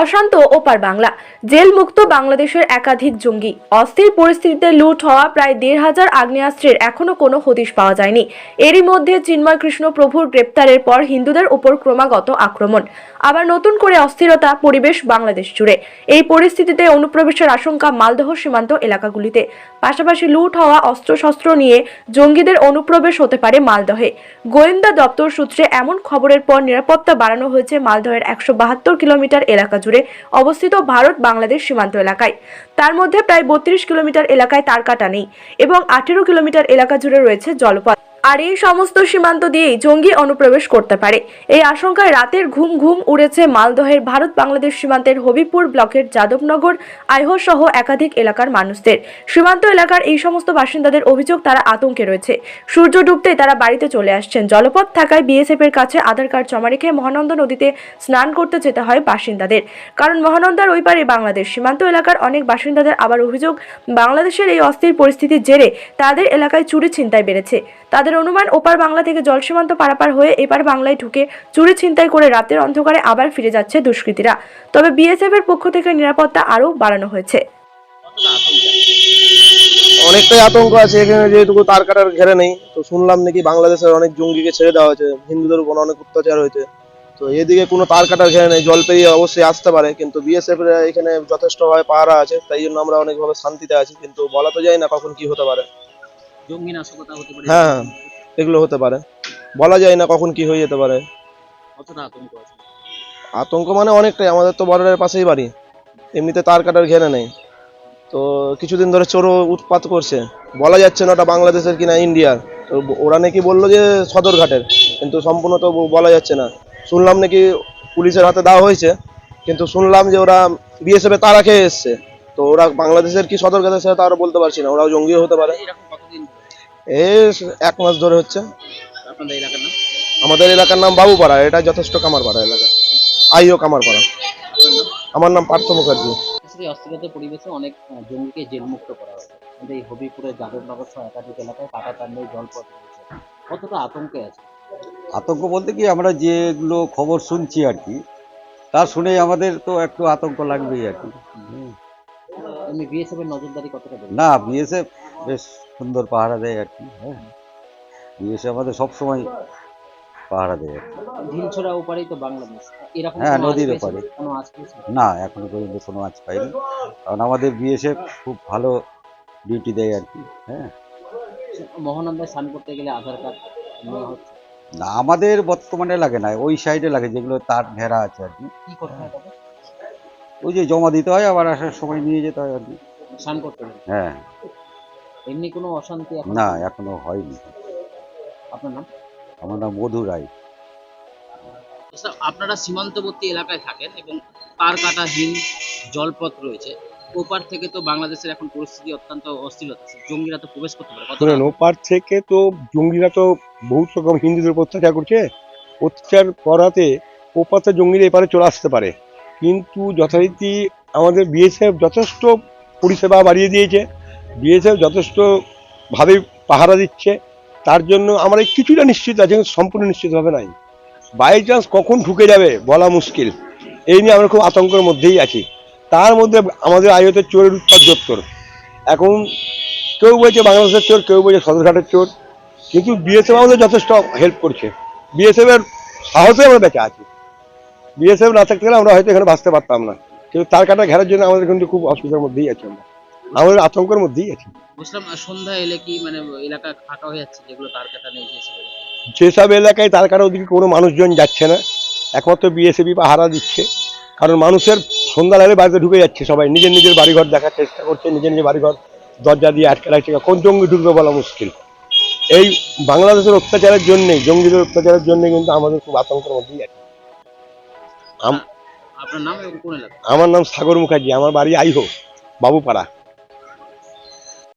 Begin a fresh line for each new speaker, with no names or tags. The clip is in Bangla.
অশান্ত ওপার বাংলা। জেল মুক্ত বাংলাদেশের একাধিক জঙ্গি। অস্থির পরিস্থিতিতে লুট হওয়া প্রায় দেড় হাজার আগ্নেয়াস্ত্রের এখনও কোনো হদিশ পাওয়া যায়নি। এরই মধ্যে চিন্ময় কৃষ্ণ প্রভুর গ্রেপ্তারের পর হিন্দুদের উপর ক্রমাগত আক্রমণ। আবার নতুন করে অস্থিরতা, পরিবেশ বাংলাদেশ জুড়ে। এই পরিস্থিতিতে অনুপ্রবেশের আশঙ্কা মালদহ সীমান্ত এলাকাগুলিতে। পাশাপাশি লুট হওয়া অস্ত্রশস্ত্র নিয়ে জঙ্গিদের অনুপ্রবেশ হতে পারে মালদহে। গোয়েন্দা দপ্তর সূত্রে এমন খবরের পর নিরাপত্তা বাড়ানো হয়েছে মালদহের একশো বাহাত্তর কিলোমিটার এলাকা জুড়ে অবস্থিত ভারত বাংলাদেশ সীমান্ত এলাকায়। তার মধ্যে প্রায় বত্রিশ কিলোমিটার এলাকায় তার কাটা নেই এবং আঠেরো কিলোমিটার এলাকা জুড়ে রয়েছে জলপথ। আর এই সমস্ত সীমান্ত দিয়েই জঙ্গি অনুপ্রবেশ করতে পারে। এই আশঙ্কায় রাতের ঘুম ঘুম উড়েছে মালদহের ভারত বাংলাদেশ সীমান্তের হবিপুর ব্লকের যাদবনগর আইহ সহ একাধিক এলাকার মানুষদের। সীমান্ত এলাকার এই সমস্ত বাসিন্দাদের অভিযোগ তারা আতঙ্কে রয়েছে। সূর্য ডুবতে তারা বাড়িতে চলে আসছেন। জলপথ থাকায় বিএসএফ এর কাছে আধার কার্ড জমা রেখে মহানন্দ নদীতে স্নান করতে যেতে হয় বাসিন্দাদের। কারণ মহানন্দার ওই পারে বাংলাদেশ। সীমান্ত এলাকার অনেক বাসিন্দাদের আবার অভিযোগ, বাংলাদেশের এই অস্থির পরিস্থিতির জেরে তাদের এলাকায় চুরি ছিনতাই বেড়েছে। তাদের অনুমান ওপার বাংলা থেকে জল সীমান্ত পারাপার হয়ে এপার বাংলায় ঢুকে চুরি ছিনতাই করে রাতের অন্ধকারে আবার ফিরে যাচ্ছে দুষ্কৃতীরা। তবে বিএসএফ এর পক্ষ থেকে নিরাপত্তা আরও বাড়ানো হয়েছে।
অনেকটাই আতঙ্ক আছে এখানে, যেহেতু তার কাটার ঘেরে নেই। তো শুনলাম নাকি বাংলাদেশের অনেক জঙ্গিকে ছেড়ে দেওয়া হয়েছে। হিন্দুদের উপর অনেক অত্যাচার হয়েছে। তো এদিকে কোনো তার কাটার ঘেরে নেই, জল পেরিয়ে অবশ্যই আসতে পারে। কিন্তু বিএসএফ এখানে যথেষ্টভাবে পাহারা আছে, তাই জন্য আমরা অনেকভাবে শান্তিতে আছি। কিন্তু বলা তো যায় না কখন কি হতে পারে।
জঙ্গি নাশকতা হতে পারে।
হ্যাঁ হ্যাঁ, এগুলো হতে পারে। বলা যায় না কখন কি হয়ে যেতে পারে।
কতটা আতঙ্ক আছে?
আতঙ্ক মানে অনেকটাই আমাদের তো বর্ডারের পাশেই বাড়ি। এমনিতে তার কাটার ঘেরে নেই। তো কিছুদিন ধরে চোরও উৎপাত করছে। বলা যাচ্ছে না ওটা বাংলাদেশের কিনা ইন্ডিয়ার। তো ওরা নাকি বলল যে সদরঘাটের কিন্তু সম্পূর্ণ তো বলা যাচ্ছে না। শুনলাম নাকি পুলিশের হাতে দেওয়া হয়েছে কিন্তু শুনলাম যে ওরা বিএসএফ এ তারা খেয়ে এসছে। তো ওরা বাংলাদেশের কি সদরঘাটের সাথে তারা বলতে পারছি না ওরাও জঙ্গিও হতে পারে। এই এক মাস ধরে হচ্ছে।
আপনাদের এলাকার নাম?
আমাদের এলাকার নাম বাবুপাড়া এটা যথেষ্ট কামারপাড়া এলাকা। আইও কামারপাড়া। আমার নাম পার্থ মুখার্জি।
অস্থিরতার পরিবেশে অনেক জেলমুক্ত করা হয়েছে। আমাদের এই হবিপুরে যাদবনগর সহ একাধিক এলাকায় কাটা তার নেই জলপথ রয়েছে। কতটা আতঙ্কে আছে?
আতঙ্ক বলতে কি আমরা যেগুলো খবর শুনছি আর কি তা শুনে আমাদের তো একটু আতঙ্ক লাগবেই আর কি।
এমনি বিএসএফ এর নজরদারি কতটা?
না বিএসএফ বেশ সুন্দর পাহারা দেয় আর কি হ্যাঁ। বিএসএফ আমাদের সবসময় পাহারা দেয় আর কি।
ঢিলছড়া ওপারেই তো বাংলাদেশ। এরকম
হ্যাঁ, নদীর ওপারে। না এখনও পর্যন্ত কোনো আজ পাইনি। কারণ আমাদের বিএসএফ খুব ভালো ডিউটি দেয় আর কি হ্যাঁ।
মহানন্দায় স্নান করতে গেলে আধার কার্ড হচ্ছে।
না আমাদের বর্তমানে লাগে না ওই সাইডে লাগে যেগুলো তার ঘেরা আছে আর কি। ওই যে জমা দিতে হয় আবার আসার সময় নিয়ে যেতে হয় আর কি।
স্নান করতে
হ্যাঁ।
এমনি কোনো অশান্তি
না এখনও হয়নি।
আপনার নাম?
আমার নাম মধু রায়।
আপনারা সীমান্তবর্তী এলাকায় থাকেন এবং পার কাটাহীন জলপথ রয়েছে। ওপার থেকে তো বাংলাদেশের এখন পরিস্থিতি অত্যন্ত অস্থিরতা। জঙ্গিরা তো প্রবেশ করতে পারে। কতটা
ওপার থেকে তো জঙ্গিরা তো বহুত রকম হিন্দুদের উপর অত্যাচার করছে। অত্যাচার করাতে ওপার থেকে জঙ্গিরা এপারে চলে আসতে পারে। কিন্তু যথারীতি আমাদের বিএসএফ যথেষ্ট পরিষেবা বাড়িয়ে দিয়েছে। বিএসএফ যথেষ্টভাবে পাহারা দিচ্ছে, তার জন্য আমরা কিছুটা নিশ্চিত আছে, কিন্তু সম্পূর্ণ নিশ্চিতভাবে নাই। বাই চান্স কখন ঢুকে যাবে বলা মুশকিল। এই নিয়ে আমরা খুব আতঙ্কের মধ্যেই আছি। তার মধ্যে আমাদের আয়তে চোরের উৎপাদ যোত্তর এখন কেউ বলছে বাংলাদেশের চোর, কেউ বলছে সদরঘাটের চোর, কিন্তু বিএসএফ আমাদের যথেষ্ট হেল্প করছে। বিএসএফ এর সাহসে আমরা বেঁচে আছি। বিএসএফ না থাকতে গেলে আমরা হয়তো এখানে বাঁচতে পারতাম না। কিন্তু তার কাটা ঘেরার জন্য আমাদের কিন্তু খুব অসুবিধার মধ্যেই আছি আমরা। আমাদের আতঙ্কের মধ্যেই আছি।
বুঝলাম সন্ধ্যা এলে কি মানে এলাকা ফাঁকা হয়ে যাচ্ছে যেগুলো তার কাটা নেই যেসব
এলাকায় তার কাটা ওদিকে কোনো মানুষজন যাচ্ছে না একমাত্র বিএসএফই পাহারা দিচ্ছে। কারণ মানুষের সন্ধ্যা লাগলে বাড়িতে ঢুকে যাচ্ছে সবাই নিজের নিজের বাড়িঘর দেখার চেষ্টা করছে নিজের নিজের বাড়িঘর দরজা দিয়ে আটকে রাখছে। কোন জঙ্গি ঢুকবে বলা মুশকিল। এই বাংলাদেশের অত্যাচারের জন্যে জঙ্গিদের অত্যাচারের জন্য কিন্তু আমাদের খুব আতঙ্কের মধ্যেই আছে। আমার নাম সাগর মুখার্জি আমার বাড়ি আইহো বাবুপাড়া।